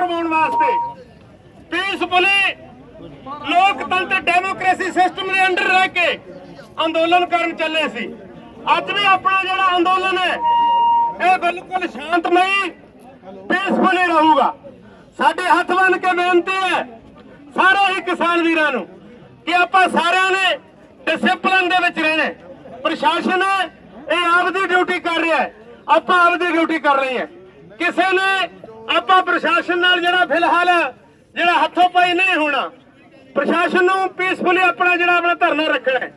ਕਰਵਾਉਣ ਵਾਸਤੇ। ਪੀਸਫੁਲੀ ਲੋਕਤੰਤਰ ਡੈਮੋਕ੍ਰੇਸੀ ਸਿਸਟਮ ਦੇ ਅੰਡਰ ਰਹਿ ਕੇ ਅੰਦੋਲਨ ਕਰਨ ਚੱਲੇ ਸੀ। ਅੱਜ ਵੀ ਆਪਣਾ ਜਿਹੜਾ ਅੰਦੋਲਨ ਹੈ, ਇਹ ਬਿਲਕੁਲ ਸ਼ਾਂਤਮਈ ਪੀਸਫੁਲੀ ਰਹੂਗਾ। ਸਾਡੇ ਹੱਥ ਬੰਨ ਕੇ ਬੇਨਤੀ ਹੈ, ਸਾਰੇ ਹੀ ਕਿਸਾਨ ਵੀਰਾਂ ਨੂੰ, ਕਿ ਆਪਾਂ ਸਾਰਿਆਂ ਨੇ ਡਿਸਪਲਿਨ ਦੇ ਵਿੱਚ ਰਹਿਣਾ ਪ੍ਰਸ਼ਾਸਨ ਇਹ ਆਪਦੀ ਡਿਊਟੀ ਕਰ ਰਿਹਾ ਹੈ। ਆਪਾਂ ਆਪਦੀ ਡਿਊਟੀ ਕਰ ਰਹੇ ਹਾਂ। ਕਿਸੇ ਨੇ ਆਪਾਂ ਪ੍ਰਸ਼ਾਸਨ ਨਾਲ ਜਿਹੜਾ ਫਿਲਹਾਲ ਜਿਹੜਾ ਹੱਥੋਂ ਪਾਈ ਨਹੀਂ ਹੋਣਾ ਪ੍ਰਸ਼ਾਸਨ ਨੂੰ ਪੀਸਫੁਲੀ ਆਪਣਾ ਜਿਹੜਾ ਆਪਣਾ ਧਰਨਾ ਰੱਖਣਾ ਹੈ।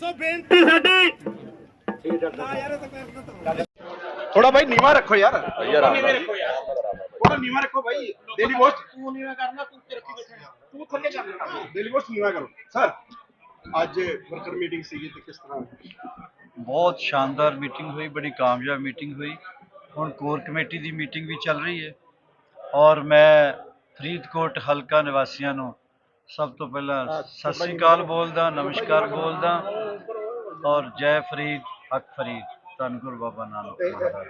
ਸੋ ਬੇਨਤੀ ਸਾਡੀ ਥੋੜਾ ਭਾਈ ਨੀਵਾ ਰੱਖੋ ਯਾਰ। ਥੋੜਾ ਨੀਵਾ ਰੱਖੋ ਭਾਈ ਡੇਲੀ ਪੋਸਟ ਤੂੰ ਨਹੀਂ ਕਰਨਾ ਤੂੰ ਤੇ ਰੱਖੀ ਬੈਠਾ ਤੂੰ ਥੱਲੇ ਕਰ ਡੇਲੀ ਪੋਸਟ ਨੀਵਾ ਕਰੋ। ਸਰ ਅੱਜ ਵਰਕਰ ਮੀਟਿੰਗ ਸੀਗੀ ਤੇ ਕਿਸ ਤਰ੍ਹਾਂ? ਬਹੁਤ ਸ਼ਾਨਦਾਰ ਮੀਟਿੰਗ ਹੋਈ ਬੜੀ ਕਾਮਯਾਬ ਮੀਟਿੰਗ ਹੋਈ। ਹੁਣ ਕੋਰ ਕਮੇਟੀ ਦੀ ਮੀਟਿੰਗ ਵੀ ਚੱਲ ਰਹੀ ਹੈ। ਔਰ ਮੈਂ ਫਰੀਦਕੋਟ ਹਲਕਾ ਨਿਵਾਸੀਆਂ ਨੂੰ ਸਭ ਤੋਂ ਪਹਿਲਾਂ ਸਤਿ ਸ੍ਰੀ ਅਕਾਲ ਬੋਲਦਾ ਨਮਸਕਾਰ ਬੋਲਦਾ ਔਰ ਜੈ ਫਰੀਦ ਹਕ ਫਰੀਦ ਧੰਨ ਗੁਰੂ ਬਾਬਾ ਨਾਨਕ ਮਹਾਰਾਜ।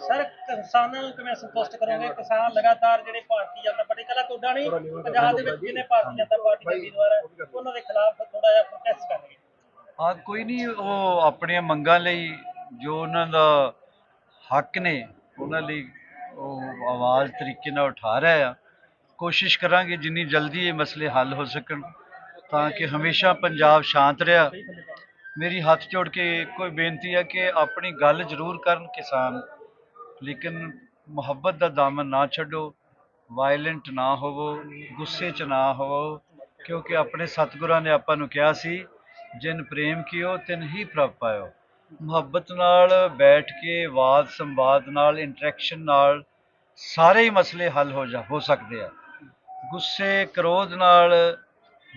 ਸਰ ਕਿਸਾਨਾਂ ਨੂੰ ਕਿਵੇਂ ਸੰਤੁਸ਼ਟ ਕਰੋਗੇ? ਕਿਸਾਨ ਲਗਾਤਾਰ ਜਿਹੜੇ ਭਾਰਤੀ ਜਨਤਾ ਪਾਰਟੀ ਕੱਲਾ ਤੁਹਾਡਾ ਨਹੀਂ ਪੰਜਾਬ ਦੇ ਵਿੱਚ ਜਿਹਨੇ ਭਾਰਤੀ ਜਨਤਾ ਪਾਰਟੀ ਦੇ ਉਮੀਦਵਾਰ ਹੈ ਉਹਨਾਂ ਦੇ ਖਿਲਾਫ ਥੋੜਾ ਜਿਹਾ ਪ੍ਰੋਟੈਸਟ ਕਰਨਗੇ ਹਾਂ ਕੋਈ ਨਹੀਂ ਉਹ ਆਪਣੀਆਂ ਮੰਗਾਂ ਲਈ ਜੋ ਉਹਨਾਂ ਦਾ ਹੱਕ ਨੇ ਉਹਨਾਂ ਲਈ ਉਹ ਆਵਾਜ਼ ਤਰੀਕੇ ਨਾਲ ਉਠਾ ਰਿਹਾ ਆ। ਕੋਸ਼ਿਸ਼ ਕਰਾਂਗੇ ਜਿੰਨੀ ਜਲਦੀ ਇਹ ਮਸਲੇ ਹੱਲ ਹੋ ਸਕਣ, ਤਾਂ ਕਿ ਹਮੇਸ਼ਾ ਪੰਜਾਬ ਸ਼ਾਂਤ ਰਿਹਾ। ਮੇਰੀ ਹੱਥ ਜੋੜ ਕੇ ਕੋਈ ਬੇਨਤੀ ਹੈ ਕਿ ਆਪਣੀ ਗੱਲ ਜ਼ਰੂਰ ਕਰਨ ਕਿਸਾਨ। ਲੇਕਿਨ ਮੁਹੱਬਤ ਦਾ ਦਾਮਨ ਨਾ ਛੱਡੋ ਵਾਇਲੈਂਟ ਨਾ ਹੋਵੋ, ਗੁੱਸੇ 'ਚ ਨਾ ਹੋਵੋ, ਕਿਉਂਕਿ ਆਪਣੇ ਸਤਿਗੁਰਾਂ ਨੇ ਆਪਾਂ ਨੂੰ ਕਿਹਾ ਸੀ, ਜਿਨ ਪ੍ਰੇਮ ਕੀਓ, ਤਿਨ ਹੀ ਪ੍ਰਭ ਪਾਇਓ। ਮੁਹੱਬਤ ਨਾਲ ਬੈਠ ਕੇ ਵਾਦ ਸੰਵਾਦ ਨਾਲ ਇੰਟਰੈਕਸ਼ਨ ਨਾਲ ਸਾਰੇ ਹੀ ਮਸਲੇ ਹੱਲ ਹੋ ਜਾ ਹੋ ਸਕਦੇ ਆ। ਗੁੱਸੇ ਕਰੋਧ ਨਾਲ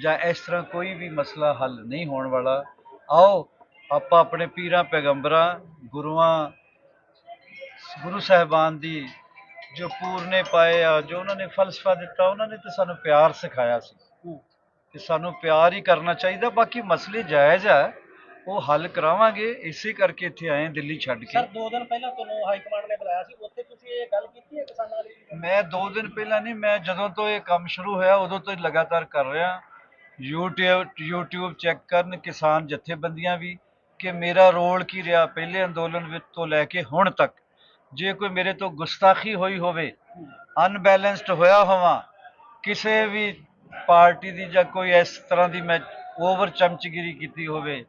ਜਾਂ ਇਸ ਤਰ੍ਹਾਂ ਕੋਈ ਵੀ ਮਸਲਾ ਹੱਲ ਨਹੀਂ ਹੋਣ ਵਾਲਾ ਆਓ ਆਪਾਂ ਆਪਣੇ ਪੀਰਾਂ ਪੈਗੰਬਰਾਂ ਗੁਰੂਆਂ ਗੁਰੂ ਸਾਹਿਬਾਨ ਦੀ ਜੋ ਪੂਰਨੇ ਪਾਏ ਆ ਜੋ ਉਹਨਾਂ ਨੇ ਫਲਸਫਾ ਦਿੱਤਾ ਉਹਨਾਂ ਨੇ ਤਾਂ ਸਾਨੂੰ ਪਿਆਰ ਸਿਖਾਇਆ ਸੀ। ਕਿ ਸਾਨੂੰ ਪਿਆਰ ਹੀ ਕਰਨਾ ਚਾਹੀਦਾ ਬਾਕੀ ਮਸਲੇ ਜਾਇਜ਼ ਆ। ਉਹ ਹੱਲ ਕਰਾਵਾਂਗੇ ਇਸੇ ਕਰਕੇ ਇੱਥੇ ਆਏ ਹਾਂ ਦਿੱਲੀ ਛੱਡ ਕੇ। ਸਰ ਦੋ ਦਿਨ ਪਹਿਲਾਂ ਤੁਹਾਨੂੰ ਹਾਈ ਕਮਾਂਡ ਨੇ ਬੁਲਾਇਆ ਸੀ ਉੱਥੇ ਤੁਸੀਂ ਇਹ ਗੱਲ ਕੀਤੀ ਹੈ ਕਿਸਾਨਾਂ ਵਾਲੀ ਮੈਂ 2 ਦਿਨ ਪਹਿਲਾਂ ਨਹੀਂ ਮੈਂ ਜਦੋਂ ਤੋਂ ਇਹ ਕੰਮ ਸ਼ੁਰੂ ਹੋਇਆ ਉਦੋਂ ਤੋਂ ਲਗਾਤਾਰ ਕਰ ਰਿਹਾ। YouTube YouTube ਚੈੱਕ ਕਰਨ ਕਿਸਾਨ ਜਥੇਬੰਦੀਆਂ ਵੀ ਕਿ ਮੇਰਾ ਰੋਲ ਕੀ ਰਿਹਾ ਪਹਿਲੇ ਅੰਦੋਲਨ ਵਿੱਚ ਤੋਂ ਲੈ ਕੇ ਹੁਣ ਤੱਕ। ਜੇ ਕੋਈ ਮੇਰੇ ਤੋਂ ਗੁਸਤਾਖੀ ਹੋਈ ਹੋਵੇ ਅਨਬੈਲੈਂਸਡ ਹੋਇਆ ਹੋਵਾਂ ਕਿਸੇ ਵੀ ਪਾਰਟੀ ਦੀ ਜਾਂ ਕੋਈ ਇਸ ਤਰ੍ਹਾਂ ਦੀ ਮੈਂ ਓਵਰ ਚਮਚਗਿਰੀ ਕੀਤੀ ਹੋਵੇ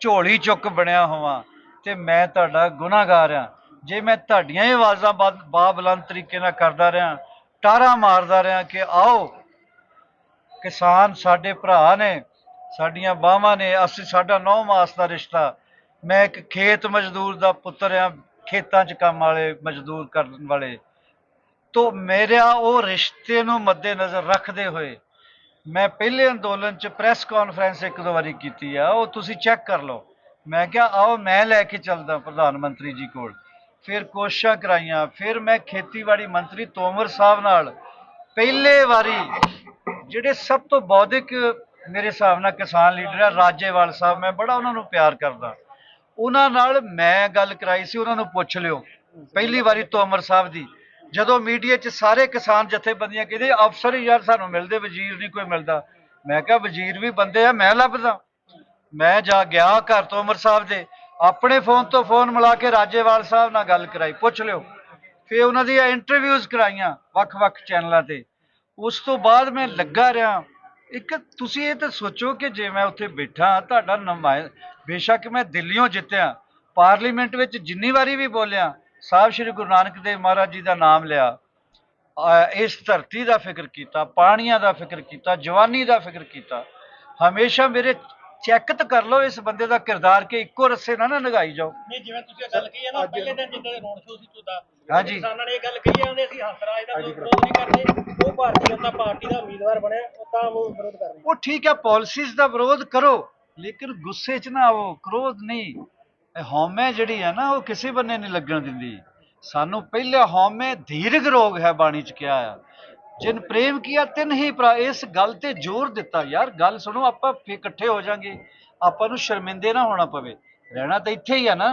ਝੋਲੀ ਚੁੱਕ ਬਣਿਆ ਹੋਵਾਂ ਤੇ ਮੈਂ ਤੁਹਾਡਾ ਗੁਨਾਹਗਾਰ ਆ ਜੇ ਮੈਂ ਤੁਹਾਡੀਆਂ ਹੀ ਆਵਾਜ਼ਾਂ ਬਾ- ਬਾਬੁਲੰਦ ਤਰੀਕੇ ਨਾਲ ਕਰਦਾ ਰਿਹਾ ਟਾਰਾ ਮਾਰਦਾ ਰਿਹਾ ਕਿ ਆਓ, ਕਿਸਾਨ ਸਾਡੇ ਭਰਾ ਨੇ, ਸਾਡੀਆਂ ਬਾਹਾਂ ਨੇ, ਅਸੀਂ ਸਾਡਾ ਨੌ ਮਾਸ ਦਾ ਰਿਸ਼ਤਾ, ਮੈਂ ਇੱਕ ਖੇਤ ਮਜ਼ਦੂਰ ਦਾ ਪੁੱਤਰ ਆ ਖੇਤਾਂ 'ਚ ਕੰਮ ਵਾਲੇ, ਮਜ਼ਦੂਰ ਕਰਨ ਵਾਲੇ। ਤੋਂ ਮੇਰਾ ਉਹ ਰਿਸ਼ਤੇ ਨੂੰ ਮੱਦੇਨਜ਼ਰ ਰੱਖਦੇ ਹੋਏ ਮੈਂ ਪਹਿਲੇ ਅੰਦੋਲਨ 'ਚ ਪ੍ਰੈਸ ਕਾਨਫਰੰਸ ਇੱਕ ਦੋ ਵਾਰੀ ਕੀਤੀ ਆ, ਉਹ ਤੁਸੀਂ ਚੈੱਕ ਕਰ ਲਓ। ਮੈਂ ਕਿਹਾ, ਆਓ ਮੈਂ ਲੈ ਕੇ ਚੱਲਦਾ ਪ੍ਰਧਾਨ ਮੰਤਰੀ ਜੀ ਕੋਲ। ਫਿਰ ਕੋਸ਼ਿਸ਼ਾਂ ਕਰਾਈਆਂ, ਫਿਰ ਮੈਂ ਖੇਤੀਬਾੜੀ ਮੰਤਰੀ ਤੋਮਰ ਸਾਹਿਬ ਨਾਲ ਪਹਿਲੇ ਵਾਰੀ ਜਿਹੜੇ ਸਭ ਤੋਂ ਬੌਧਿਕ ਮੇਰੇ ਹਿਸਾਬ ਨਾਲ ਕਿਸਾਨ ਲੀਡਰ ਆ, ਰਾਜੇਵਾਲ ਸਾਹਿਬ, ਮੈਂ ਬੜਾ ਉਹਨਾਂ ਨੂੰ ਪਿਆਰ ਕਰਦਾ। ਉਹਨਾਂ ਨਾਲ ਮੈਂ ਗੱਲ ਕਰਾਈ ਸੀ, ਉਹਨਾਂ ਨੂੰ ਪੁੱਛ ਲਿਓ। ਪਹਿਲੀ ਵਾਰੀ ਤੋਮਰ ਸਾਹਿਬ ਦੀ। ਜਦੋਂ ਮੀਡੀਆ 'ਚ ਸਾਰੇ ਕਿਸਾਨ ਜਥੇਬੰਦੀਆਂ ਕਹਿੰਦੇ ਅਫਸਰ ਹੀ ਯਾਰ ਸਾਨੂੰ ਮਿਲਦੇ, ਵਜ਼ੀਰ ਨਹੀਂ ਕੋਈ ਮਿਲਦਾ। ਮੈਂ ਕਿਹਾ, ਵਜ਼ੀਰ ਵੀ ਬੰਦੇ ਆ, ਮੈਂ ਲੱਭਦਾ। ਮੈਂ ਜਾ ਗਿਆ ਘਰ ਤੋਂ ਤੋਮਰ ਸਾਹਿਬ ਦੇ। ਆਪਣੇ ਫੋਨ ਤੋਂ ਫੋਨ ਮਿਲਾ ਕੇ ਰਾਜੇਵਾਲ ਸਾਹਿਬ ਨਾਲ ਗੱਲ ਕਰਾਈ, ਪੁੱਛ ਲਿਓ। ਫਿਰ ਉਹਨਾਂ ਦੀਆਂ ਇੰਟਰਵਿਊਜ਼ ਕਰਾਈਆਂ ਵੱਖ-ਵੱਖ ਚੈਨਲਾਂ ਤੇ। ਉਸ ਤੋਂ ਬਾਅਦ ਮੈਂ ਲੱਗਾ ਰਿਹਾ। ਇੱਕ ਤੁਸੀਂ ਇਹ ਤਾਂ ਸੋਚੋ ਕਿ ਜੇ ਮੈਂ ਉੱਥੇ ਬੈਠਾ, ਤੁਹਾਡਾ ਨੁਮਾਇ ਬੇਸ਼ੱਕ ਮੈਂ ਦਿੱਲੀੋਂ ਜਿੱਤਿਆ। ਪਾਰਲੀਮੈਂਟ ਵਿੱਚ ਜਿੰਨੀ ਵਾਰੀ ਵੀ ਬੋਲਿਆ ਸਾਹਿਬ ਸ੍ਰੀ ਗੁਰੂ ਨਾਨਕ ਦੇਵ ਮਹਾਰਾਜ ਜੀ ਦਾ ਨਾਮ ਲਿਆ। ਇਸ ਧਰਤੀ ਦਾ ਫਿਕਰ ਕੀਤਾ ਪਾਣੀਆਂ ਦਾ ਫਿਕਰ ਕੀਤਾ ਜਵਾਨੀ ਦਾ ਫਿਕਰ ਕੀਤਾ। ਹਮੇਸ਼ਾ ਮੇਰੇ ਚੈੱਕ ਤਾਂ ਕਰ ਲਓ ਇਸ ਬੰਦੇ ਦਾ ਕਿਰਦਾਰ ਕਿ ਇੱਕੋ ਰੱਸੇ ਨਾ ਨਾ ਨਗਾਈ ਜਾਓ। ਨਹੀਂ ਜਿਵੇਂ ਤੁਸੀਂ ਇਹ ਗੱਲ ਕਹੀ ਹੈ ਨਾ ਪਹਿਲੇ ਦਿਨ ਜਿੱਦਾਂ ਰੋਡ ਸ਼ੋਅ ਸੀ ਤੁਹਾਡਾ ਹਾਂਜੀ। ਕਿਸਾਨਾਂ ਨੇ ਇਹ ਗੱਲ ਕਹੀ ਜਾਂਦੇ ਅਸੀਂ ਹੰਸਰਾਜ ਦਾ ਕੋਈ ਵਿਰੋਧ ਨਹੀਂ ਕਰਦੇ ਉਹ ਭਾਰਤੀ ਜਨਤਾ ਪਾਰਟੀ ਦਾ ਉਮੀਦਵਾਰ ਬਣਿਆ ਉਹ ਤਾਂ ਉਹ ਵਿਰੋਧ ਕਰ ਰਹੇ ਉਹ ਠੀਕ ਹੈ ਪਾਲਿਸੀਜ਼ ਦਾ ਵਿਰੋਧ ਕਰੋ ਲੇਕਿਨ ਗੁੱਸੇ 'ਚ ਨਾ ਆਵੋ ਕ੍ਰੋਧ ਨਹੀਂ। ਹਉਮੈ ਜਿਹੜੀ ਹੈ ਨਾ ਉਹ ਕਿਸੇ ਬੰਨੇ ਨਹੀਂ ਲੱਗਣ ਦਿੰਦੀ। ਸਾਨੂੰ ਪਹਿਲੇ ਹਉਮੈ ਧੀਰਗ ਰੋਗ ਹੈ ਬਾਣੀ 'ਚ ਕਿਹਾ ਆ। ਜਿਨ ਪ੍ਰੇਮ ਕੀਆ ਤਿਨ ਹੀ ਭਰਾ ਇਸ ਗੱਲ ਤੇ ਜ਼ੋਰ ਦਿੱਤਾ ਯਾਰ ਗੱਲ ਸੁਣੋ ਆਪਾਂ ਫੇ ਇਕੱਠੇ ਹੋ ਜਾਾਂਗੇ। ਆਪਾਂ ਨੂੰ ਸ਼ਰਮਿੰਦੇ ਨਾ ਹੋਣਾ ਪਵੇ। ਰਹਿਣਾ ਤਾਂ ਇੱਥੇ ਹੀ ਆ ਨਾ।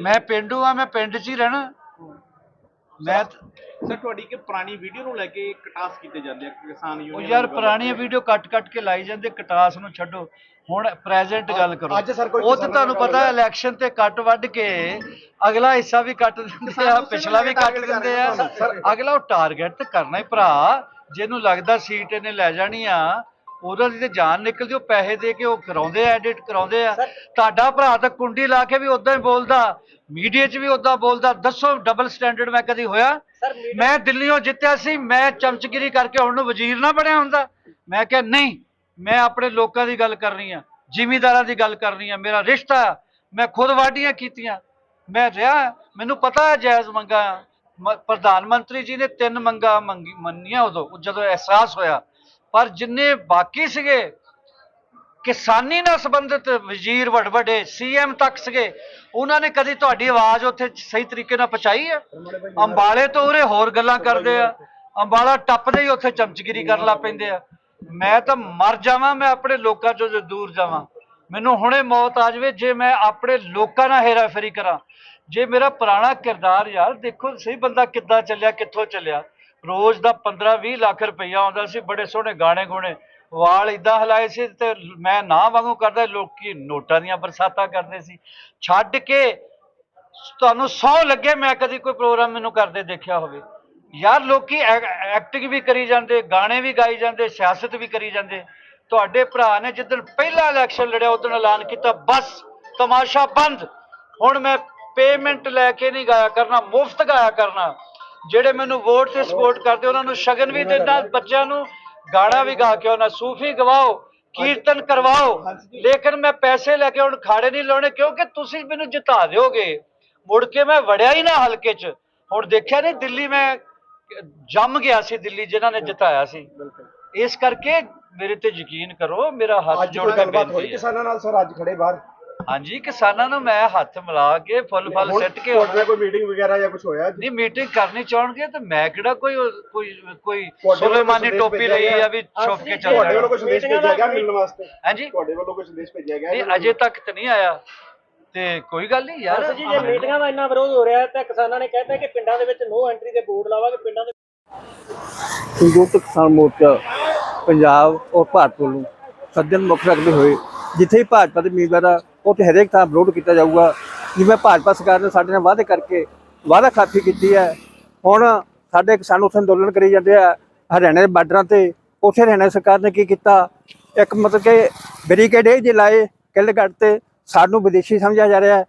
ਮੈਂ ਪਿੰਡੂ ਆ ਮੈਂ ਪਿੰਡ 'ਚ ਹੀ ਰਹਿਣਾ। ਮੈਂ ਸਰ ਤੁਹਾਡੀ ਕਿ ਪੁਰਾਣੀ ਵੀਡੀਓ ਨੂੰ ਲੈ ਕੇ ਕਟਾਸ ਕੀਤੇ ਜਾਂਦੇ ਆ ਕਿਸਾਨ ਉਹ ਯਾਰ ਪੁਰਾਣੀਆਂ ਵੀਡੀਓ ਕੱਟ-ਕੱਟ ਕੇ ਲਾਈ ਜਾਂਦੇ ਕਟਾਸ ਨੂੰ ਛੱਡੋ। ਹੁਣ ਪ੍ਰੈਜ਼ੈਂਟ ਗੱਲ ਕਰੋ। ਅੱਜ ਸਰ ਕੋਈ ਉਹ ਤਾਂ ਤੁਹਾਨੂੰ ਪਤਾ ਹੈ ਇਲੈਕਸ਼ਨ ਤੇ ਕੱਟ ਵੱਢ ਕੇ ਅਗਲਾ ਹਿੱਸਾ ਵੀ ਕੱਟ ਦਿੰਦੇ ਆ ਪਿਛਲਾ ਵੀ ਕੱਟ ਦਿੰਦੇ ਆ। ਅਗਲਾ ਉਹ ਟਾਰਗੇਟ ਤੇ ਕਰਨਾ ਹੀ ਭਰਾ। ਜਿਹਨੂੰ ਲੱਗਦਾ ਸੀਟ ਇਹਨੇ ਲੈ ਜਾਣੀ ਆ ਉਹਦਾ ਦੀ ਤੇ ਜਾਨ ਨਿਕਲਦੀ ਉਹ ਪੈਸੇ ਦੇ ਕੇ ਉਹ ਕਰਾਉਂਦੇ ਆ ਐਡਿਟ ਕਰਾਉਂਦੇ ਆ। ਤੁਹਾਡਾ ਭਰਾ ਤਾਂ ਕੁੰਡੀ ਲਾ ਕੇ ਵੀ ਉਦਾਂ ਹੀ ਬੋਲਦਾ ਮੀਡੀਆ 'ਚ ਵੀ ਉਦਾਂ ਬੋਲਦਾ ਦੱਸੋ ਡਬਲ ਸਟੈਂਡਰਡ ਮੈਂ ਕਦੀ ਹੋਇਆ? ਮੈਂ ਦਿੱਲੀੋਂ ਜਿੱਤਿਆ ਸੀ ਮੈਂ ਚਮਚਗਿਰੀ ਕਰਕੇ ਹੁਣ ਨੂੰ ਵਜ਼ੀਰ ਨਾ ਬਣਿਆ ਹੁੰਦਾ। ਮੈਂ ਕਿਹਾ ਨਹੀਂ ਮੈਂ ਆਪਣੇ ਲੋਕਾਂ ਦੀ ਗੱਲ ਕਰਨੀ ਆ ਜ਼ਿਮੀਂਦਾਰਾਂ ਦੀ ਗੱਲ ਕਰਨੀ ਆ ਮੇਰਾ ਰਿਸ਼ਤਾ। ਮੈਂ ਖੁਦ ਵਾਢੀਆਂ ਕੀਤੀਆਂ। ਮੈਂ ਰਿਹਾ ਮੈਨੂੰ ਪਤਾ ਹੈ ਜਾਇਜ਼ ਮੰਗਾ ਪ੍ਰਧਾਨ ਮੰਤਰੀ ਜੀ ਨੇ ਤਿੰਨ ਮੰਗਾ ਮੰਗੀ ਮੰਨੀਆਂ ਉਦੋਂ ਜਦੋਂ ਅਹਿਸਾਸ ਹੋਇਆ। ਪਰ ਜਿੰਨੇ ਬਾਕੀ ਸੀਗੇ, ਕਿਸਾਨੀ ਨਾਲ ਸੰਬੰਧਿਤ ਵਜ਼ੀਰ ਵੱਡ ਵੱਡੇ ਸੀਐਮ ਤੱਕ ਸੀਗੇ, ਉਹਨਾਂ ਨੇ ਕਦੀ ਤੁਹਾਡੀ ਆਵਾਜ਼ ਉੱਥੇ ਸਹੀ ਤਰੀਕੇ ਨਾਲ ਪਹੁੰਚਾਈ ਹੈ? ਅੰਬਾਲੇ ਤੋਂ ਉਰੇ ਹੋਰ ਗੱਲਾਂ ਕਰਦੇ ਆ। ਅੰਬਾਲਾ ਟੱਪਦੇ ਹੀ ਉੱਥੇ ਚਮਚਗਿਰੀ ਕਰਨ ਲੱਗ ਪੈਂਦੇ ਆ। ਮੈਂ ਤਾਂ ਮਰ ਜਾਵਾਂ, ਮੈਂ ਆਪਣੇ ਲੋਕਾਂ ਚੋਂ ਜੇ ਦੂਰ ਜਾਵਾਂ। ਮੈਨੂੰ ਹੁਣੇ ਮੌਤ ਆ ਜਾਵੇ, ਜੇ ਮੈਂ ਆਪਣੇ ਲੋਕਾਂ ਨਾਲ ਹੇਰਾਫੇਰੀ ਕਰਾਂ। ਜੇ ਮੇਰਾ ਪੁਰਾਣਾ ਕਿਰਦਾਰ ਯਾਰ ਦੇਖੋ, ਸਹੀ ਬੰਦਾ ਕਿੱਦਾਂ ਚੱਲਿਆ, ਕਿੱਥੋਂ ਚੱਲਿਆ? ਰੋਜ਼ ਦਾ 15 20 ਲੱਖ ਰੁਪਈਆ ਆਉਂਦਾ ਸੀ, ਬੜੇ ਸੋਹਣੇ ਗਾਣੇ ਗੋਣੇ, ਵਾਲ ਇਦਾਂ ਹਲਾਏ ਸੀ ਤੇ ਮੈਂ ਨਾ ਵਾਂਗੂ ਕਰਦਾ, ਲੋਕੀ ਨੋਟਾਂ ਦੀਆਂ ਬਰਸਾਤਾਂ ਕਰਦੇ ਸੀ। ਛੱਡ ਕੇ ਤੁਹਾਨੂੰ ਸੌ ਲੱਗੇ, ਮੈਂ ਕਦੀ ਕੋਈ ਪ੍ਰੋਗਰਾਮ ਮੈਨੂੰ ਕਰਦੇ ਦੇਖਿਆ ਹੋਵੇ। ਯਾਰ ਲੋਕੀ ਐਕਟਿੰਗ ਵੀ ਕਰੀ ਜਾਂਦੇ, ਗਾਣੇ ਵੀ ਗਾਈ ਜਾਂਦੇ, ਸਿਆਸਤ ਵੀ ਕਰੀ ਜਾਂਦੇ। ਤੁਹਾਡੇ ਭਰਾ ਨੇ ਜਿੱਦਣ ਪਹਿਲਾ ਇਲੈਕਸ਼ਨ ਲੜਿਆ, ਉਦੋਂ ਐਲਾਨ ਕੀਤਾ, ਬਸ, ਤਮਾਸ਼ਾ ਬੰਦ। ਹੁਣ ਮੈਂ ਪੇਮੈਂਟ ਲੈ ਕੇ ਨਹੀਂ ਗਾਇਆ ਕਰਨਾ, ਮੁਫਤ ਗਾਇਆ ਕਰਨਾ। ਜਿਹੜੇ ਮੈਨੂੰ ਵੋਟ ਤੇ ਸਪੋਰਟ ਕਰਦੇ ਉਹਨਾਂ ਨੂੰ ਸ਼ਗਨ ਵੀ ਦੇਣਾ ਬੱਚਿਆਂ ਨੂੰ ਗਾਣਾ ਵੀ ਗਾ ਕੇ ਉਹਨਾਂ ਸੂਫੀ ਗਵਾਓ ਕੀਰਤਨ ਕਰਵਾਓ। ਲੇਕਿਨ ਮੈਂ ਪੈਸੇ ਲੈ ਕੇ ਹੁਣ ਖਾੜੇ ਨਹੀਂ ਲਾਉਣੇ ਕਿਉਂਕਿ ਤੁਸੀਂ ਮੈਨੂੰ ਜਿਤਾ ਦਿਓਗੇ। ਮੁੜ ਕੇ ਮੈਂ ਵੜਿਆ ਹੀ ਨਾ ਹਲਕੇ 'ਚ। ਹੁਣ ਦੇਖਿਆ ਨਹੀਂ ਦਿੱਲੀ ਮੈਂ ਜੰਮ ਗਿਆ ਸੀ ਦਿੱਲੀ ਜਿਨ੍ਹਾਂ ਨੇ ਜਿਤਾਇਆ ਸੀ। ਇਸ ਕਰਕੇ ਮੇਰੇ ਤੇ ਯਕੀਨ ਕਰੋ ਮੇਰਾ ਹੱਥ ਜੋੜ ਕੇ ਬੇਨਤੀ ਹੈ। ਕਿਸਾਨਾਂ ਨਾਲ ਸਰ ਅੱਜ ਖੜੇ ਬਾਹਰ? ਹਾਂਜੀ ਕਿਸਾਨਾਂ ਨੂੰ ਮੈਂ ਹੱਥ ਮਿਲਾ ਕੇ ਫੁੱਲ ਫਲ ਸਿੱਟ ਕੇ ਤੁਹਾਡੇ ਨਾਲ ਕੋਈ ਮੀਟਿੰਗ ਵਗੈਰਾ ਜਾਂ ਕੁਝ ਹੋਇਆ? ਨਹੀਂ ਮੀਟਿੰਗ ਕਰਨੀ ਚਾਹਣਗੇ ਤੇ ਮੈਂ ਕਿਹੜਾ ਕੋਈ ਕੋਈ ਕੋਈ ਵੱਲੋਂ ਸੁਲੇਮਾਨੀ ਸੰਦੇਸ਼ ਟੋਪੀ ਭੇਜਿਆ ਲਈ? ਆ ਵੀ ਛੁਪ ਕੇ ਚੱਲ ਤੁਹਾਡੇ ਵੱਲੋਂ ਕੋਈ ਸੰਦੇਸ਼ ਭੇਜਿਆ ਗਿਆ ਮਿਲਣ ਵਾਸਤੇ? ਹਾਂਜੀ। ਤੁਹਾਡੇ ਵੱਲੋਂ ਕੋਈ ਸੰਦੇਸ਼ ਭੇਜਿਆ ਗਿਆ? ਨਹੀਂ ਅਜੇ ਤੱਕ ਤਾਂ ਨਹੀਂ ਆਇਆ। ਤੇ ਕੋਈ ਗੱਲ ਨਹੀਂ ਯਾਰ। ਜੀ ਜੇ ਮੀਟਿੰਗਾਂ ਦਾ ਇੰਨਾ ਵਿਰੋਧ ਹੋ ਰਿਹਾ ਹੈ ਤਾਂ ਕਿਸਾਨਾਂ ਨੇ ਕਹਿੰਦਾ ਕਿ ਪਿੰਡਾਂ ਦੇ ਵਿੱਚ ਨੋ ਐਂਟਰੀ ਦੇ ਬੋਰਡ ਲਾਵਾਂਗੇ ਪਿੰਡਾਂ ਦੇ ਸੰਯੁਕਤ ਕਿਸਾਨ ਮੋਰਚਾ ਪੰਜਾਬ ਔਰ ਭਾਰਤ ਵੱਲੋਂ ਸੱਜਣ ਮੁੱਖ ਰੱਖਦੇ ਹੋਏ ਜਿੱਥੇ ਭਾਜਪਾ ਦੇ ਉਮੀਦਵਾਰ ਆ ਉੱਥੇ ਹਰੇਕ ਥਾਂ ਵਿਰੋਧ ਕੀਤਾ ਜਾਊਗਾ। ਜਿਵੇਂ ਭਾਜਪਾ ਸਰਕਾਰ ਨੇ ਸਾਡੇ ਨਾਲ ਵਾਅਦੇ ਕਰਕੇ ਵਾਅਦਾ ਖਾਫੀ ਕੀਤੀ ਹੈ। ਹੁਣ ਸਾਡੇ ਕਿਸਾਨ ਉੱਥੇ ਅੰਦੋਲਨ ਕਰੀ ਜਾਂਦੇ ਆ ਹਰਿਆਣਾ ਦੇ ਬਾਰਡਰਾਂ ਤੇ। ਉੱਥੇ ਹਰਿਆਣਾ ਸਰਕਾਰ ਨੇ ਕੀ ਕੀਤਾ? ਇੱਕ ਮਤਲਬ ਕਿ ਬੈਰੀਕੇਡ ਇਹ ਜੇ ਲਾਏ ਕਿਲਗੜ ਤੇ ਸਾਨੂੰ ਵਿਦੇਸ਼ੀ ਸਮਝਿਆ ਜਾ ਰਿਹਾ ਹੈ।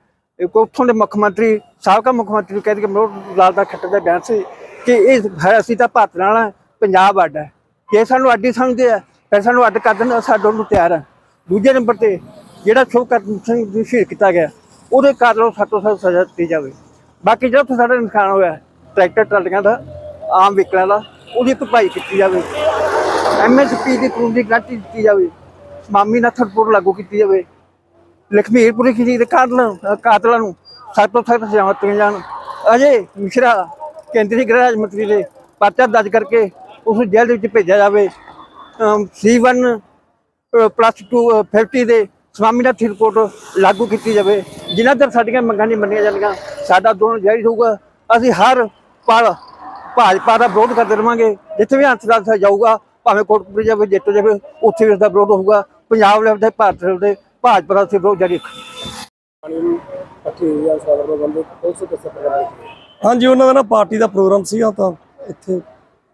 ਉੱਥੋਂ ਦੇ ਮੁੱਖ ਮੰਤਰੀ ਸਾਬਕਾ ਮੁੱਖ ਮੰਤਰੀ ਨੂੰ ਕਹਿੰਦੇ ਕਿ ਮਨੋਹਰ ਲਾਲ ਦਾ ਖੱਟਰ ਦਾ ਬਿਆਨ ਸੀ ਕਿ ਇਹ ਅਸੀਂ ਤਾਂ ਭਾਰਤ ਨਾਲ ਹਾਂ, ਪੰਜਾਬ ਅੱਡ ਹੈ। ਜੇ ਸਾਨੂੰ ਅੱਡੀ ਸਮਝਦੇ ਆ ਫਿਰ ਸਾਨੂੰ ਅੱਡ ਕਰ ਦੇਣ ਸਾਡੋਂ ਨੂੰ ਤਿਆਰ ਹੈ ਦੂਜੇ ਨੰਬਰ ਤੇ ਜਿਹੜਾ ਸ਼ੋਕਰਨ ਸਿੰਘ ਨੂੰ ਸ਼ਹੀਦ ਕੀਤਾ ਗਿਆ, ਉਹਦੇ ਕਾਰਨ ਸਾਤੋਂ ਸਖਤ ਸਜ਼ਾ ਦਿੱਤੀ ਜਾਵੇ। ਬਾਕੀ ਜਿਹੜਾ ਉੱਥੇ ਸਾਡਾ ਨੁਕਸਾਨ ਹੋਇਆ, ਟਰੈਕਟਰ ਟਰਾਲੀਆਂ ਦਾ, ਆਮ ਵਹੀਕਲਾਂ ਦਾ, ਉਹਦੀ ਭਰਪਾਈ ਕੀਤੀ ਜਾਵੇ। ਐਮਐਸਪੀ ਦੀ ਕਾਨੂੰਨ ਦੀ ਗਰੰਟੀ ਦਿੱਤੀ ਜਾਵੇ। ਮਾਮੀ ਨਾਥ ਲਾਗੂ ਕੀਤੀ ਜਾਵੇ। ਲਖਮੀਰਪੁਰੀ ਖਿਜੀ ਦੇ ਕਾਤਲਾਂ ਕਾਤਲਾਂ ਨੂੰ ਸਖਤ ਤੋਂ ਸਖਤ ਸਜ਼ਾਵਾਂ ਦਿੱਤੀਆਂ ਜਾਣ। ਅਜੇ ਮਿਸ਼ਰਾ ਕੇਂਦਰੀ ਗ੍ਰਹਿ ਰਾਜ ਮੰਤਰੀ ਨੇ ਪਰਚਾ ਦਰਜ ਕਰਕੇ ਉਸ ਨੂੰ ਜੇਲ੍ਹ ਦੇ ਵਿੱਚ ਭੇਜਿਆ ਜਾਵੇ। C1 ਪਲੱਸ 2 50 ਦੇ ਸਵਾਮੀਨਾਥਨ ਰਿਪੋਰਟ ਲਾਗੂ ਕੀਤੀ ਜਾਵੇ। ਜਿਨ੍ਹਾਂ ਤੱਕ ਸਾਡੀਆਂ ਮੰਗਾਂ ਨਹੀਂ ਮੰਨੀਆਂ ਜਾਂਦੀਆਂ ਸਾਡਾ ਅੰਦੋਲਨ ਜਾਰੀ ਹੋਊਗਾ ਅਸੀਂ ਹਰ ਪਲ ਭਾਜਪਾ ਦਾ ਵਿਰੋਧ ਕਰਦੇ ਰਵਾਂਗੇ। ਜਿੱਥੇ ਵੀ ਅੰਤਰਰਾਸ਼ਟਰੀ ਜਾਊਗਾ, ਭਾਵੇਂ ਕੋਟਕਪੁਰ ਜਾਵੇ ਜਿੱਤ ਜਾਵੇ, ਉੱਥੇ ਵੀ ਉਸ ਦਾ ਵਿਰੋਧ ਹੋਊਗਾ। ਪੰਜਾਬ ਲੈਵਲ ਤੇ, ਭਾਰਤ ਲੈਵਲ ਤੇ, ਭਾਜਪਾ ਦਾ ਅਸੀਂ ਵਿਰੋਧ ਜਾਰੀ ਹਾਂਜੀ, ਉਹਨਾਂ ਦਾ ਨਾ ਪਾਰਟੀ ਦਾ ਪ੍ਰੋਗਰਾਮ ਸੀਗਾ ਤਾਂ ਇੱਥੇ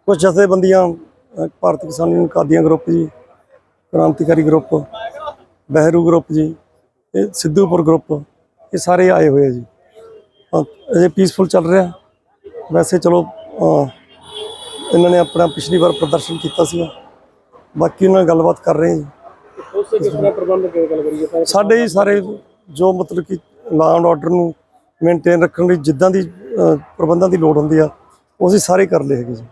ਕੁਝ ਜਥੇਬੰਦੀਆਂ, ਅਹ, ਭਾਰਤੀ ਕਿਸਾਨ ਯੂਨੀਅਨ ਕਾਦੀਆਂ ਗਰੁੱਪ ਜੀ, ਕ੍ਰਾਂਤੀਕਾਰੀ ਗਰੁੱਪ ਬਹਿਰੂ ਗਰੁੱਪ ਜੀ ਇਹ ਸਿੱਧੂਪੁਰ ਗਰੁੱਪ ਇਹ ਸਾਰੇ ਆਏ ਹੋਏ ਆ ਜੀ। ਅਜੇ ਪੀਸਫੁਲ ਚੱਲ ਰਿਹਾ। ਵੈਸੇ ਚਲੋ ਇਹਨਾਂ ਨੇ ਆਪਣਾ ਪਿਛਲੀ ਵਾਰ ਪ੍ਰਦਰਸ਼ਨ ਕੀਤਾ ਸੀਗਾ। ਬਾਕੀ ਉਹਨਾਂ ਨਾਲ ਗੱਲਬਾਤ ਕਰ ਰਹੇ ਹਾਂ ਜੀ। ਸਾਡੇ ਹੀ ਸਾਰੇ ਜੋ ਮਤਲਬ ਕਿ ਲਾਅ ਆਰਡਰ ਨੂੰ ਮੇਨਟੇਨ ਰੱਖਣ ਲਈ ਜਿੱਦਾਂ ਦੀ ਪ੍ਰਬੰਧਾਂ ਦੀ ਲੋੜ ਹੁੰਦੀ ਆ ਉਹ ਅਸੀਂ ਸਾਰੇ ਕਰ ਲਏ ਹੈਗੇ ਜੀ।